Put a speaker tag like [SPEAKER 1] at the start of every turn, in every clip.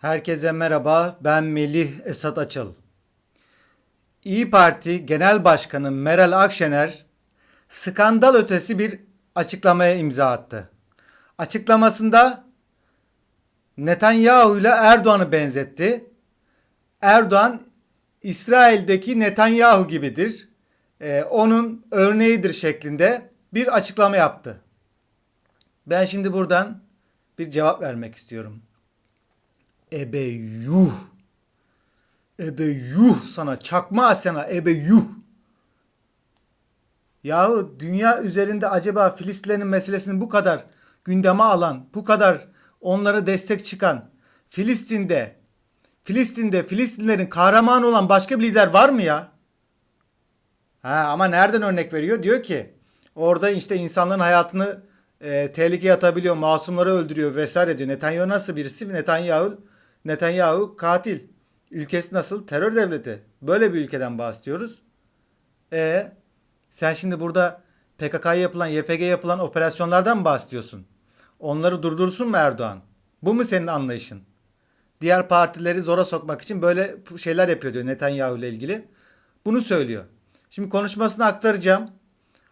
[SPEAKER 1] Herkese merhaba. Ben Melih Esat Açıl. İyi Parti Genel Başkanı Meral Akşener skandal ötesi bir açıklamaya imza attı. Açıklamasında Netanyahu ile Erdoğan'ı benzetti. Erdoğan İsrail'deki Netanyahu gibidir. Ee, onun örneğidir şeklinde bir açıklama yaptı. Ben şimdi buradan bir cevap vermek istiyorum. Ebe yuh. Ebe yuh sana. Çakma sana ebe yuh. Yahu dünya üzerinde acaba Filistinlerin meselesini bu kadar gündeme alan, bu kadar onlara destek çıkan, Filistin'de, Filistin'de Filistinlerin kahramanı olan başka bir lider var mı ya? Ha, ama nereden örnek veriyor? Diyor ki orada işte insanların hayatını e, tehlikeye atabiliyor, masumları öldürüyor vesaire diyor. Netanyahu nasıl birisi? Netanyahu Netanyahu katil. Ülkesi nasıl? Terör devleti. Böyle bir ülkeden bahsediyoruz. E sen şimdi burada PKK'ya yapılan, YPG yapılan operasyonlardan mı bahsediyorsun? Onları durdursun mu Erdoğan? Bu mu senin anlayışın? Diğer partileri zora sokmak için böyle şeyler yapıyor diyor Netanyahu ile ilgili. Bunu söylüyor. Şimdi konuşmasını aktaracağım.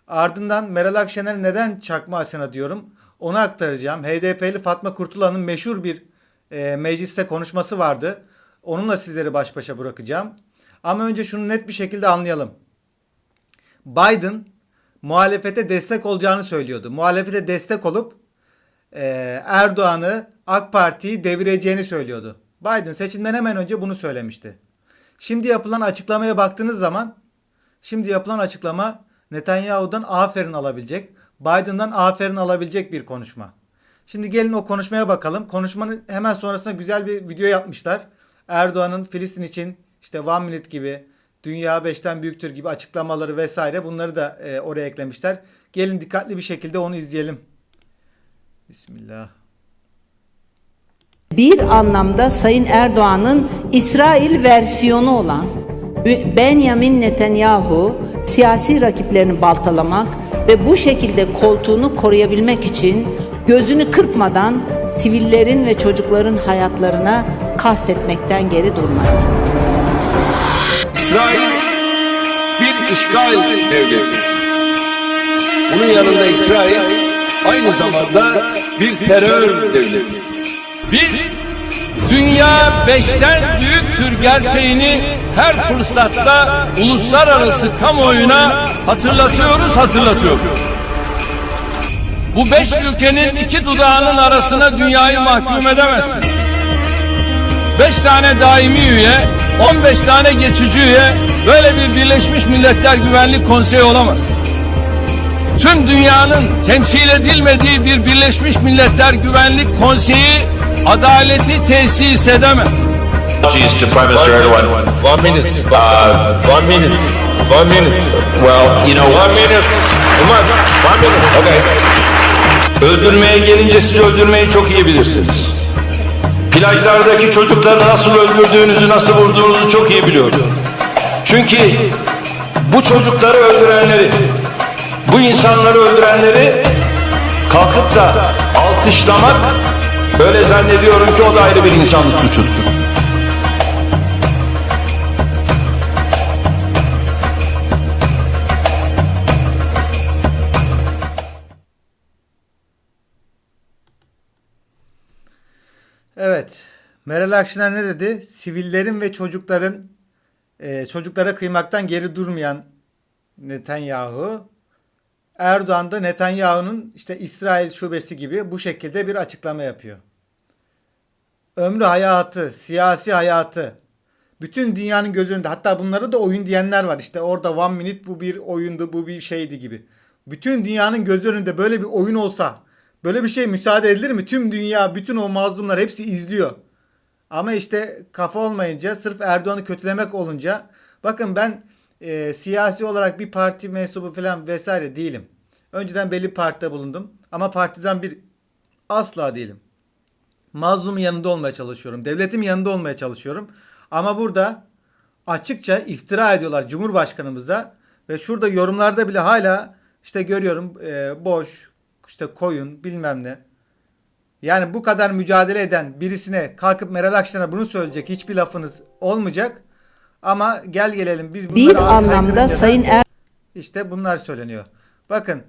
[SPEAKER 1] Ardından Meral Akşener neden çakma Asena diyorum. Onu aktaracağım. HDP'li Fatma Kurtulan'ın meşhur bir e, mecliste konuşması vardı. Onunla sizleri baş başa bırakacağım. Ama önce şunu net bir şekilde anlayalım. Biden muhalefete destek olacağını söylüyordu. Muhalefete destek olup e, Erdoğan'ı AK Parti'yi devireceğini söylüyordu. Biden seçimden hemen önce bunu söylemişti. Şimdi yapılan açıklamaya baktığınız zaman şimdi yapılan açıklama Netanyahu'dan aferin alabilecek, Biden'dan aferin alabilecek bir konuşma. Şimdi gelin o konuşmaya bakalım. Konuşmanın hemen sonrasında güzel bir video yapmışlar. Erdoğan'ın Filistin için işte One Minute gibi, Dünya beşten büyüktür gibi açıklamaları vesaire bunları da e, oraya eklemişler. Gelin dikkatli bir şekilde onu izleyelim. Bismillah.
[SPEAKER 2] Bir anlamda Sayın Erdoğan'ın İsrail versiyonu olan Benjamin Netanyahu siyasi rakiplerini baltalamak ve bu şekilde koltuğunu koruyabilmek için gözünü kırpmadan sivillerin ve çocukların hayatlarına kastetmekten geri durmadı.
[SPEAKER 3] İsrail bir işgal devleti. Bunun yanında İsrail aynı zamanda bir terör devleti.
[SPEAKER 4] Biz dünya beşten büyüktür gerçeğini her fırsatta uluslararası kamuoyuna hatırlatıyoruz, hatırlatıyoruz. Bu beş ülkenin iki dudağının arasına dünyayı mahkum edemezsin. Beş tane daimi üye, 15 tane geçici üye böyle bir Birleşmiş Milletler Güvenlik Konseyi olamaz. Tüm dünyanın temsil edilmediği bir Birleşmiş Milletler Güvenlik Konseyi adaleti tesis edemez.
[SPEAKER 5] apologies to Prime Minister Erdogan.
[SPEAKER 3] One minute.
[SPEAKER 5] Uh,
[SPEAKER 3] One minute. One minute.
[SPEAKER 5] well, you know,
[SPEAKER 3] One minute. One minute.
[SPEAKER 5] okay.
[SPEAKER 3] Öldürmeye gelince siz öldürmeyi çok iyi bilirsiniz. Plajlardaki çocukları nasıl öldürdüğünüzü, nasıl vurduğunuzu çok iyi biliyorum. Çünkü bu çocukları öldürenleri, bu insanları öldürenleri kalkıp da alkışlamak öyle zannediyorum ki o da ayrı bir insanlık suçudur.
[SPEAKER 1] Meral Akşener ne dedi? Sivillerin ve çocukların e, çocuklara kıymaktan geri durmayan Netanyahu. Erdoğan da Netanyahu'nun işte İsrail şubesi gibi bu şekilde bir açıklama yapıyor. Ömrü hayatı, siyasi hayatı, bütün dünyanın göz önünde hatta bunlara da oyun diyenler var. İşte orada one minute bu bir oyundu, bu bir şeydi gibi. Bütün dünyanın göz önünde böyle bir oyun olsa böyle bir şey müsaade edilir mi? Tüm dünya, bütün o mazlumlar hepsi izliyor. Ama işte kafa olmayınca, sırf Erdoğan'ı kötülemek olunca bakın ben e, siyasi olarak bir parti mensubu falan vesaire değilim. Önceden belli partide bulundum ama partizan bir asla değilim. Mazlumun yanında olmaya çalışıyorum. Devletim yanında olmaya çalışıyorum. Ama burada açıkça iftira ediyorlar Cumhurbaşkanımıza ve şurada yorumlarda bile hala işte görüyorum e, boş, işte koyun bilmem ne. Yani bu kadar mücadele eden birisine kalkıp Meral Akşener'e bunu söyleyecek hiçbir lafınız olmayacak. Ama gel gelelim biz bunları
[SPEAKER 2] Bir anlamda Sayın Er
[SPEAKER 1] işte bunlar söyleniyor. Bakın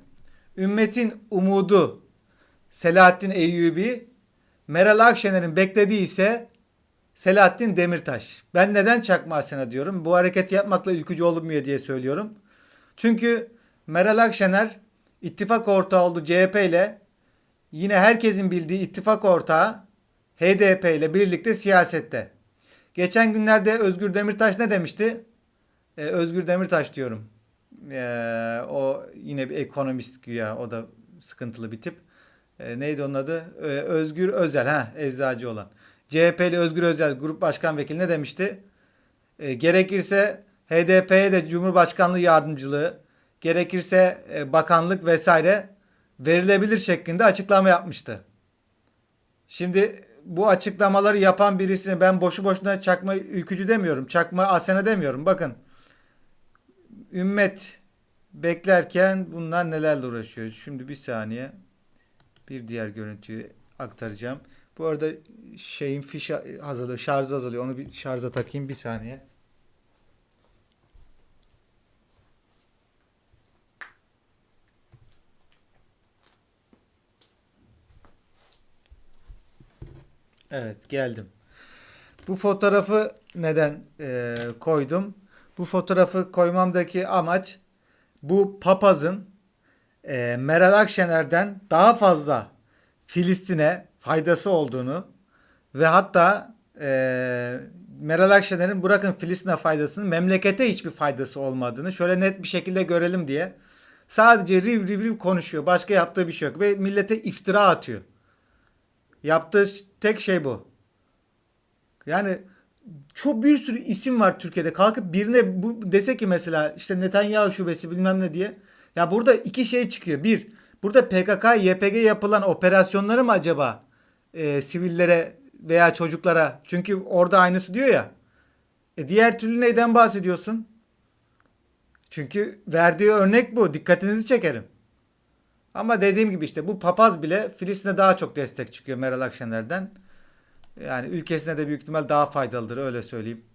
[SPEAKER 1] ümmetin umudu Selahattin Eyyubi, Meral Akşener'in beklediği ise Selahattin Demirtaş. Ben neden Çakma Asena diyorum? Bu hareketi yapmakla ülkücü olunmuyor diye söylüyorum. Çünkü Meral Akşener ittifak ortağı oldu CHP ile yine herkesin bildiği ittifak ortağı HDP ile birlikte siyasette. Geçen günlerde Özgür Demirtaş ne demişti? Ee, Özgür Demirtaş diyorum. Ee, o yine bir ekonomist güya. O da sıkıntılı bir tip. Ee, neydi onun adı? Ee, Özgür Özel. ha Eczacı olan. CHP'li Özgür Özel Grup Başkan Vekili ne demişti? Ee, gerekirse HDP'ye de Cumhurbaşkanlığı yardımcılığı, gerekirse e, bakanlık vesaire verilebilir şeklinde açıklama yapmıştı. Şimdi bu açıklamaları yapan birisini ben boşu boşuna çakma ülkücü demiyorum. Çakma asena demiyorum. Bakın ümmet beklerken bunlar nelerle uğraşıyor. Şimdi bir saniye bir diğer görüntüyü aktaracağım. Bu arada şeyin fiş azalıyor, şarjı azalıyor. Onu bir şarja takayım bir saniye. Evet geldim. Bu fotoğrafı neden e, koydum? Bu fotoğrafı koymamdaki amaç bu papazın e, Meral Akşener'den daha fazla Filistin'e faydası olduğunu ve hatta e, Meral Akşener'in bırakın Filistin'e faydasını memlekete hiçbir faydası olmadığını şöyle net bir şekilde görelim diye sadece riv riv riv konuşuyor. Başka yaptığı bir şey yok ve millete iftira atıyor. Yaptığı tek şey bu. Yani çok bir sürü isim var Türkiye'de. Kalkıp birine bu dese ki mesela işte Netanyahu şubesi bilmem ne diye. Ya burada iki şey çıkıyor. Bir, burada PKK, YPG yapılan operasyonları mı acaba e, sivillere veya çocuklara? Çünkü orada aynısı diyor ya. E diğer türlü neyden bahsediyorsun? Çünkü verdiği örnek bu. Dikkatinizi çekerim. Ama dediğim gibi işte bu papaz bile Filistin'e daha çok destek çıkıyor Meral Akşener'den. Yani ülkesine de büyük ihtimal daha faydalıdır öyle söyleyeyim.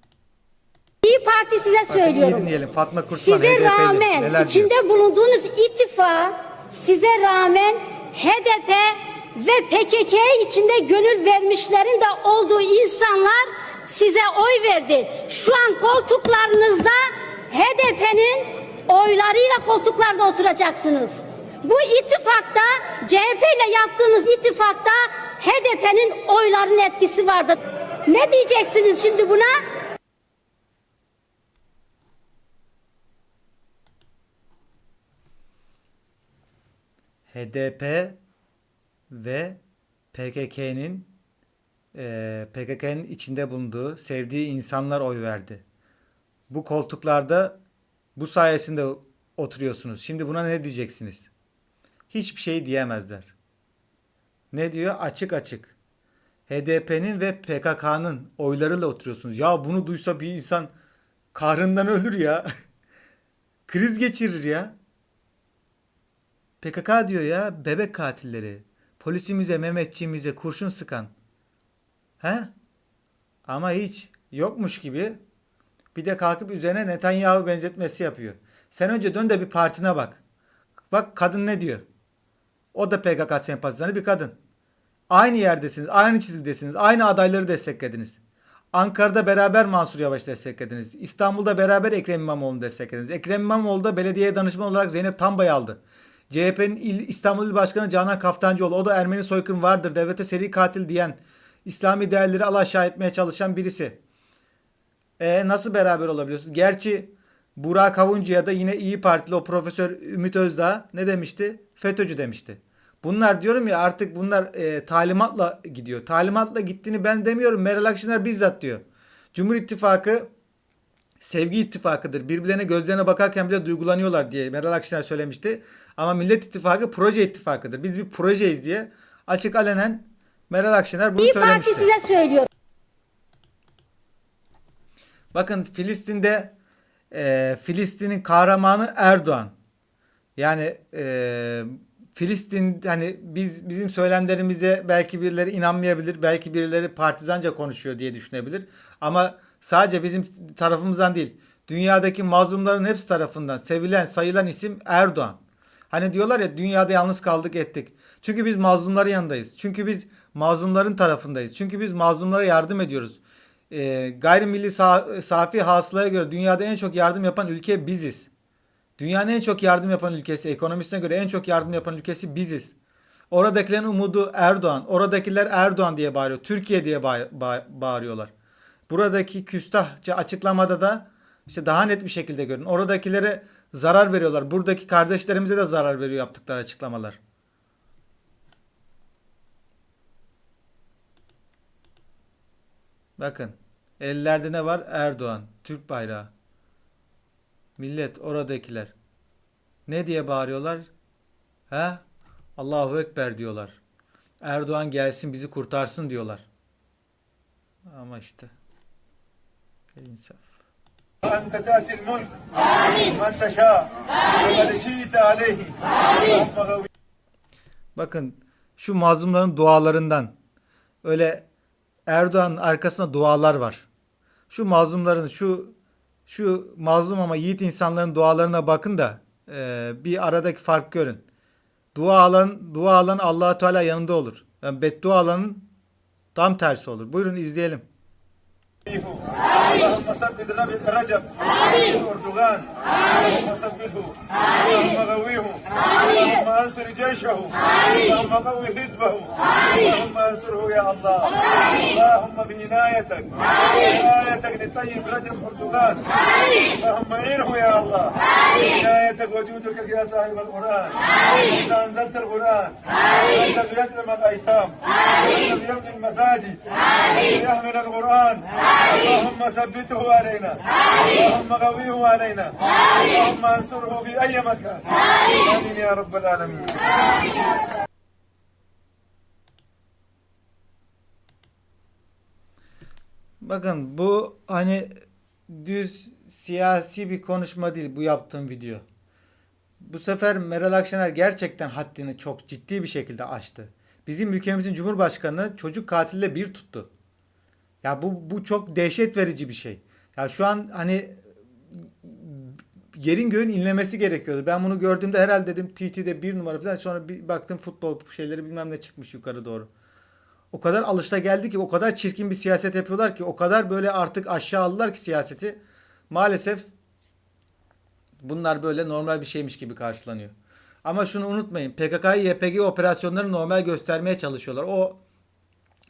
[SPEAKER 6] İyi Parti size
[SPEAKER 1] Bakın iyi
[SPEAKER 6] söylüyorum.
[SPEAKER 1] dinleyelim. Fatma Kurtman
[SPEAKER 6] Size
[SPEAKER 1] HDP'li.
[SPEAKER 6] rağmen
[SPEAKER 1] Neler diyor?
[SPEAKER 6] içinde bulunduğunuz ittifak size rağmen HDP ve PKK içinde gönül vermişlerin de olduğu insanlar size oy verdi. Şu an koltuklarınızda HDP'nin oylarıyla koltuklarda oturacaksınız. Bu ittifakta CHP ile yaptığınız ittifakta HDP'nin oylarının etkisi vardır. Ne diyeceksiniz şimdi buna?
[SPEAKER 1] HDP ve PKK'nin PKK'nın içinde bulunduğu, sevdiği insanlar oy verdi. Bu koltuklarda bu sayesinde oturuyorsunuz. Şimdi buna ne diyeceksiniz? Hiçbir şey diyemezler. Ne diyor? Açık açık. HDP'nin ve PKK'nın oylarıyla oturuyorsunuz. Ya bunu duysa bir insan kahrından ölür ya. Kriz geçirir ya. PKK diyor ya bebek katilleri. Polisimize, Mehmetçiğimize kurşun sıkan. He? Ama hiç yokmuş gibi bir de kalkıp üzerine Netanyahu benzetmesi yapıyor. Sen önce dön de bir partine bak. Bak kadın ne diyor? O da PKK sempatizanı bir kadın. Aynı yerdesiniz, aynı çizgidesiniz, aynı adayları desteklediniz. Ankara'da beraber Mansur Yavaş desteklediniz. İstanbul'da beraber Ekrem İmamoğlu'nu desteklediniz. Ekrem İmamoğlu da belediyeye danışman olarak Zeynep Tambay'ı aldı. CHP'nin il, İstanbul İl Başkanı Canan Kaftancıoğlu o da Ermeni soykırım vardır, devlete seri katil diyen, İslami değerleri alaşağı etmeye çalışan birisi. E nasıl beraber olabiliyorsunuz? Gerçi Burak Avuncu'ya da yine iyi Partili o Profesör Ümit Özdağ ne demişti? FETÖ'cü demişti. Bunlar diyorum ya artık bunlar e, talimatla gidiyor. Talimatla gittiğini ben demiyorum. Meral Akşener bizzat diyor. Cumhur İttifakı sevgi ittifakıdır. Birbirlerine gözlerine bakarken bile duygulanıyorlar diye Meral Akşener söylemişti. Ama Millet İttifakı proje ittifakıdır. Biz bir projeyiz diye açık alenen Meral Akşener bunu
[SPEAKER 6] İyi
[SPEAKER 1] söylemişti.
[SPEAKER 6] Parti size söylüyorum.
[SPEAKER 1] Bakın Filistin'de e, Filistin'in kahramanı Erdoğan. Yani e, Filistin hani biz bizim söylemlerimize belki birileri inanmayabilir, belki birileri partizanca konuşuyor diye düşünebilir. Ama sadece bizim tarafımızdan değil, dünyadaki mazlumların hepsi tarafından sevilen, sayılan isim Erdoğan. Hani diyorlar ya dünyada yalnız kaldık ettik. Çünkü biz mazlumların yanındayız. Çünkü biz mazlumların tarafındayız. Çünkü biz mazlumlara yardım ediyoruz. Ee, gayrimilli sa- safi hasılaya göre dünyada en çok yardım yapan ülke biziz. Dünyanın en çok yardım yapan ülkesi, ekonomisine göre en çok yardım yapan ülkesi biziz. Oradakilerin umudu Erdoğan. Oradakiler Erdoğan diye bağırıyor. Türkiye diye bağ- bağ- bağırıyorlar. Buradaki küstahça açıklamada da işte daha net bir şekilde görün. Oradakilere zarar veriyorlar. Buradaki kardeşlerimize de zarar veriyor yaptıkları açıklamalar. Bakın. Ellerde ne var? Erdoğan. Türk bayrağı. Millet oradakiler. Ne diye bağırıyorlar? He? Allahu Ekber diyorlar. Erdoğan gelsin bizi kurtarsın diyorlar. Ama işte. El insaf.
[SPEAKER 7] أنت تأتي الملك من تشاء ومن شئت عليه اللهم غوي
[SPEAKER 1] Bakın şu mazlumların dualarından öyle Erdoğan'ın arkasında dualar var. Şu mazlumların şu şu mazlum ama yiğit insanların dualarına bakın da e, bir aradaki fark görün. Dua alan dua alan allah Teala yanında olur. Yani beddua alanın tam tersi olur. Buyurun izleyelim.
[SPEAKER 7] اللهم ثبت نبي رجب. اردوغان اللهم ثبته اللهم غويه. اللهم أنصر جيشه. اللهم قوي حزبه. اللهم أنصره يا الله. اللهم بعنايتك. عنايتك لطيب رجب أردوغان. اللهم أعينه يا الله. عنايتك وجودك يا صاحب القرآن. انت أنزلت القرآن. انت بيكرم الأيتام. انت بيبني المساجد. يحمل القرآن. اللهم ثبته علينا اللهم قويه علينا اللهم انصره في اي مكان امين يا رب العالمين
[SPEAKER 1] Bakın bu hani düz siyasi bir konuşma değil bu yaptığım video. Bu sefer Meral Akşener gerçekten haddini çok ciddi bir şekilde aştı. Bizim ülkemizin Cumhurbaşkanı çocuk katille bir tuttu. Ya bu bu çok dehşet verici bir şey. Ya şu an hani yerin göğün inlemesi gerekiyordu. Ben bunu gördüğümde herhalde dedim TT'de bir numara falan sonra bir baktım futbol şeyleri bilmem ne çıkmış yukarı doğru. O kadar alışta geldi ki o kadar çirkin bir siyaset yapıyorlar ki o kadar böyle artık aşağıladılar ki siyaseti. Maalesef bunlar böyle normal bir şeymiş gibi karşılanıyor. Ama şunu unutmayın. PKK'yı YPG operasyonları normal göstermeye çalışıyorlar. O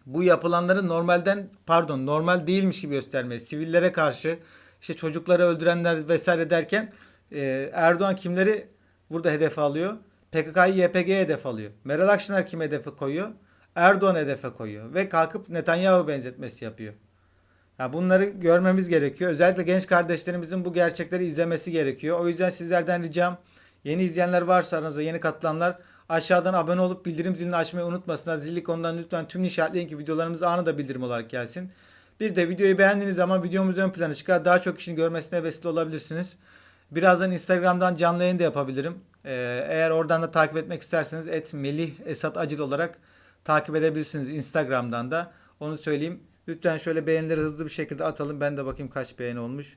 [SPEAKER 1] bu yapılanları normalden pardon normal değilmiş gibi göstermeye. Sivillere karşı işte çocukları öldürenler vesaire derken e, Erdoğan kimleri burada hedef alıyor? PKK'yı YPG'ye hedef alıyor. Meral Akşener kim hedefe koyuyor? Erdoğan hedefe koyuyor. Ve kalkıp Netanyahu benzetmesi yapıyor. Ya bunları görmemiz gerekiyor. Özellikle genç kardeşlerimizin bu gerçekleri izlemesi gerekiyor. O yüzden sizlerden ricam yeni izleyenler varsa aranızda yeni katılanlar aşağıdan abone olup bildirim zilini açmayı unutmasınlar. Zil ikonundan lütfen tüm işaretleyin ki videolarımız anında bildirim olarak gelsin. Bir de videoyu beğendiğiniz zaman videomuz ön plana çıkar. Daha çok kişinin görmesine vesile olabilirsiniz. Birazdan Instagram'dan canlı yayın da yapabilirim. Ee, eğer oradan da takip etmek isterseniz et Melih Esat Acil olarak takip edebilirsiniz Instagram'dan da. Onu söyleyeyim. Lütfen şöyle beğenileri hızlı bir şekilde atalım. Ben de bakayım kaç beğeni olmuş.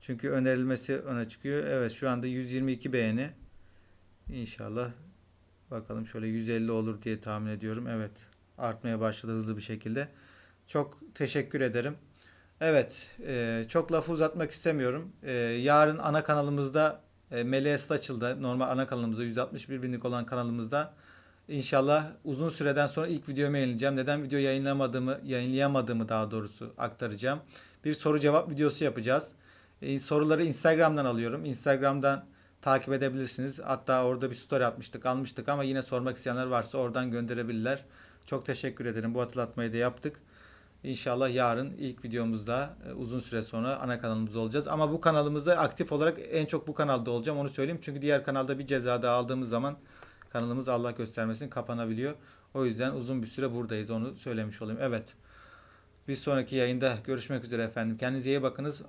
[SPEAKER 1] Çünkü önerilmesi öne çıkıyor. Evet şu anda 122 beğeni. İnşallah bakalım şöyle 150 olur diye tahmin ediyorum. Evet artmaya başladı hızlı bir şekilde. Çok teşekkür ederim. Evet e, çok lafı uzatmak istemiyorum. E, yarın ana kanalımızda e, Meleğe açıldı. Normal ana kanalımızda 161 binlik olan kanalımızda İnşallah uzun süreden sonra ilk videomu yayınlayacağım. Neden video yayınlamadığımı, yayınlayamadığımı daha doğrusu aktaracağım. Bir soru cevap videosu yapacağız. Ee, soruları Instagram'dan alıyorum. Instagram'dan takip edebilirsiniz. Hatta orada bir story atmıştık, almıştık ama yine sormak isteyenler varsa oradan gönderebilirler. Çok teşekkür ederim. Bu hatırlatmayı da yaptık. İnşallah yarın ilk videomuzda e, uzun süre sonra ana kanalımızda olacağız. Ama bu kanalımızda aktif olarak en çok bu kanalda olacağım onu söyleyeyim. Çünkü diğer kanalda bir ceza daha aldığımız zaman kanalımız Allah göstermesin kapanabiliyor. O yüzden uzun bir süre buradayız onu söylemiş olayım. Evet. Bir sonraki yayında görüşmek üzere efendim. Kendinize iyi bakınız.